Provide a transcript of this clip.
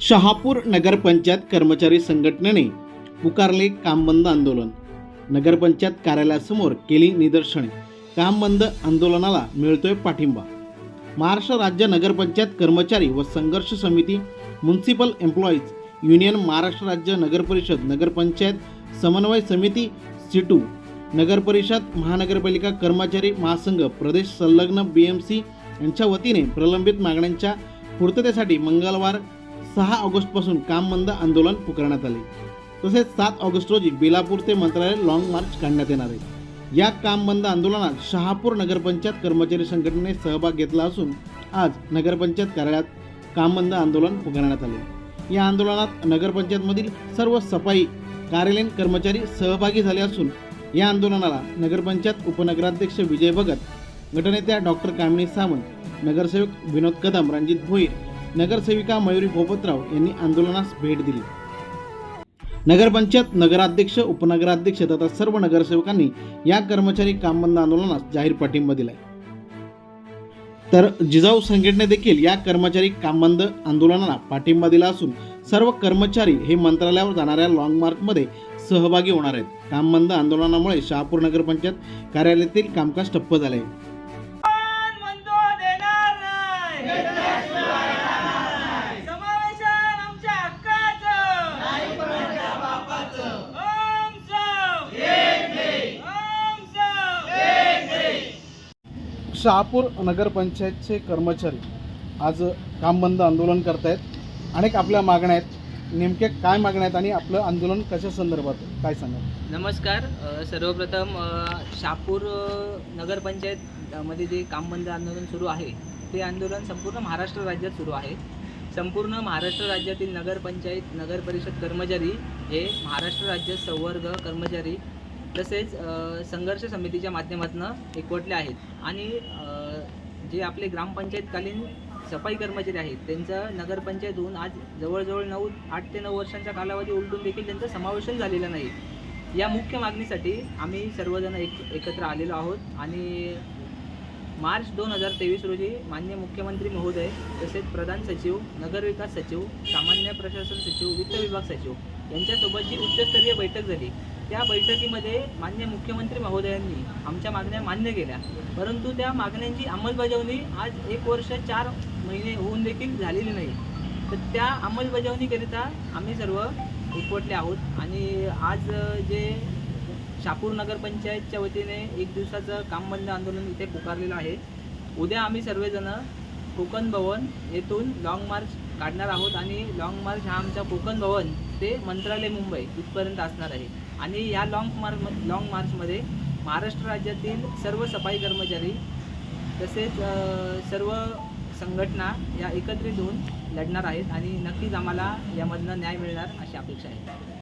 शहापूर नगरपंचायत कर्मचारी संघटनेने पुकारले काम बंद आंदोलन. नगरपंचायत कार्यालयासमोर केली निदर्शने. काम बंद आंदोलनाला मिळतोय पाठिंबा. महाराष्ट्र राज्य नगरपंचायत कर्मचारी व संघर्ष समिती म्युन्सिपल एम्प्लॉईज युनियन महाराष्ट्र राज्य नगरपरिषद नगरपंचायत समन्वय समिती सिटू नगरपरिषद महानगरपालिका कर्मचारी महासंघ प्रदेश संलग्न बी एम सी यांच्या वतीने प्रलंबित मागण्यांच्या पूर्ततेसाठी मंगळवार सहा ऑगस्टपासून काम बंद आंदोलन पुकारण्यात आले. तसेच सात ऑगस्ट रोजी बेलापूर ते मंत्रालय लॉंग मार्च काढण्यात येणार आहे. या काम बंद आंदोलनात शहापूर नगरपंचायत कर्मचारी संघटनेने सहभाग घेतला असून आज नगरपंचायत कार्यालयात काम बंद आंदोलन पुकारण्यात आले. या आंदोलनात नगरपंचायतमधील सर्व सफाई कार्यालयीन कर्मचारी सहभागी झाले असून या आंदोलनाला नगरपंचायत उपनगराध्यक्ष विजय भगत गटनेत्या डॉक्टर कामिनी सावंत नगरसेवक विनोद कदम रणजित भोईर नगरसेविका मयुरी पोपतराव यांनी आंदोलनास भेट दिली. नगरपंचायत नगराध्यक्ष उपनगराध्यक्ष तथा सर्व नगरसेवकांनी या कर्मचारी काम बंद आंदोलनास जाहीर पाठिंबा दिलाय. तर जिजाऊ संघटने देखील या कर्मचारी काम बंद आंदोलनाला पाठिंबा दिला असून सर्व कर्मचारी हे मंत्रालयावर जाणाऱ्या लॉंग मार्चमध्ये सहभागी होणार आहेत. काम बंद आंदोलनामुळे शहापूर नगरपंचायत कार्यालयातील कामकाज ठप्प झाले आहे आपण म्हणतो देणार नाही समावेशन आमच्या हक्काचं ओम सौ ओम सौ शहापूर नगरपंचायतचे कर्मचारी आज काम बंद आंदोलन आहेत अनेक आपल्या मागण्या आहेत. नेमक्या काय मागण्या आहेत आणि आपलं आंदोलन कशा संदर्भात काय सांगा नमस्कार. सर्वप्रथम शहापूर नगरपंचायतमध्ये नगरपंचायत मध्ये जे काम बंद आंदोलन सुरू आहे ते आंदोलन संपूर्ण महाराष्ट्र राज्यात सुरू आहे. संपूर्ण महाराष्ट्र राज्यातील नगरपंचायत नगर परिषद कर्मचारी हे महाराष्ट्र राज्य संवर्ग कर्मचारी तसेच संघर्ष समितीच्या माध्यमातून एकवटले आहेत. आणि जे आपले ग्रामपंचायतकालीन सफाई कर्मचारी आहेत त्यांचं नगरपंचायतहून आज जवळजवळ नऊ आठ ते नऊ वर्षांचा कालावधी उलटून देखील त्यांचं समावेशन झालेलं नाही. या मुख्य मागणीसाठी आम्ही सर्वजण एक एकत्र आलेलो आहोत. आणि मार्च दोन हजार तेवीस रोजी मान्य मुख्यमंत्री महोदय तसेच प्रधान सचिव नगरविकास सचिव सामान्य प्रशासन सचिव वित्त विभाग सचिव यांच्यासोबत जी उच्चस्तरीय बैठक झाली. त्या बैठकीमध्ये मान्य मुख्यमंत्री महोदयांनी आमच्या मागण्या मान्य केल्या. परंतु त्या मागण्यांची अंमलबजावणी आज एक वर्ष चार महिने होऊन देखील झालेली नाही. तर त्या अंमलबजावणीकरिता आम्ही सर्व एकवटले आहोत आणि आज जे शापूर नगरपंचायतच्या वतीने एक दिवसाचं काम बंद आंदोलन इथे पुकारलेलं आहे. उद्या आम्ही सर्वजण कोकण भवन येथून लाँग मार्च काढणार आहोत आणि लाँग मार्च हा आमचा कोकण भवन ते मंत्रालय मुंबई इथपर्यंत असणार आहे. आणि या लाँग मार्च लाँग मार्चमध्ये महाराष्ट्र राज्यातील सर्व सफाई कर्मचारी तसेच सर्व संघटना या एकत्रित होऊन लढणार आहेत आणि नक्कीच आम्हाला यामधनं न्याय मिळणार अशी अपेक्षा आहे.